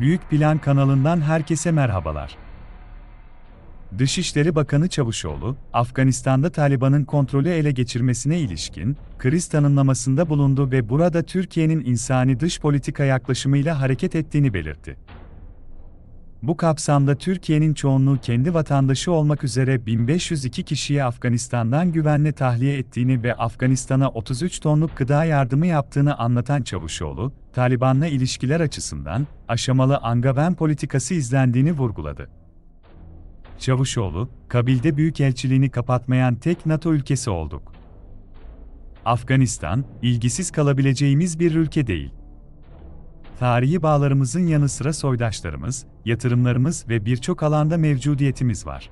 Büyük Plan kanalından herkese merhabalar. Dışişleri Bakanı Çavuşoğlu, Afganistan'da Taliban'ın kontrolü ele geçirmesine ilişkin kriz tanımlamasında bulundu ve burada Türkiye'nin insani dış politika yaklaşımıyla hareket ettiğini belirtti. Bu kapsamda Türkiye'nin çoğunluğu kendi vatandaşı olmak üzere 1502 kişiye Afganistan'dan güvenle tahliye ettiğini ve Afganistan'a 33 tonluk gıda yardımı yaptığını anlatan Çavuşoğlu, Taliban'la ilişkiler açısından aşamalı angaven politikası izlendiğini vurguladı. Çavuşoğlu, Kabil'de büyükelçiliğini kapatmayan tek NATO ülkesi olduk. Afganistan, ilgisiz kalabileceğimiz bir ülke değil. Tarihi bağlarımızın yanı sıra soydaşlarımız, yatırımlarımız ve birçok alanda mevcudiyetimiz var.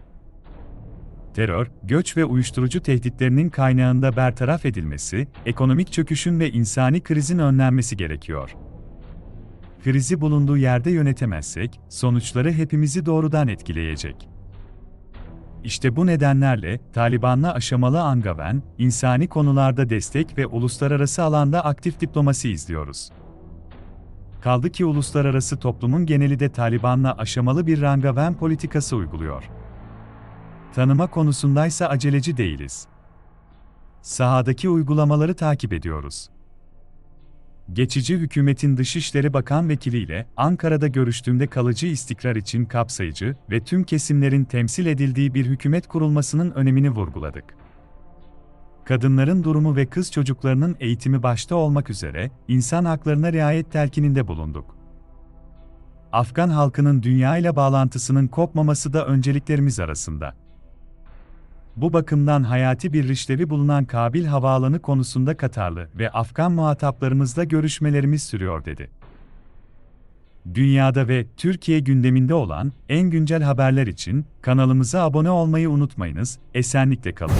Terör, göç ve uyuşturucu tehditlerinin kaynağında bertaraf edilmesi, ekonomik çöküşün ve insani krizin önlenmesi gerekiyor. Krizi bulunduğu yerde yönetemezsek, sonuçları hepimizi doğrudan etkileyecek. İşte bu nedenlerle Taliban'la aşamalı angaven, insani konularda destek ve uluslararası alanda aktif diplomasi izliyoruz. Kaldı ki uluslararası toplumun geneli de Taliban'la aşamalı bir rangaven politikası uyguluyor. Tanıma konusundaysa aceleci değiliz. Sahadaki uygulamaları takip ediyoruz. Geçici hükümetin Dışişleri Bakan Vekiliyle Ankara'da görüştüğümde kalıcı istikrar için kapsayıcı ve tüm kesimlerin temsil edildiği bir hükümet kurulmasının önemini vurguladık. Kadınların durumu ve kız çocuklarının eğitimi başta olmak üzere insan haklarına riayet telkininde bulunduk. Afgan halkının dünya ile bağlantısının kopmaması da önceliklerimiz arasında. Bu bakımdan hayati bir işlevi bulunan Kabil Havaalanı konusunda Katarlı ve Afgan muhataplarımızla görüşmelerimiz sürüyor dedi. Dünyada ve Türkiye gündeminde olan en güncel haberler için kanalımıza abone olmayı unutmayınız, esenlikle kalın.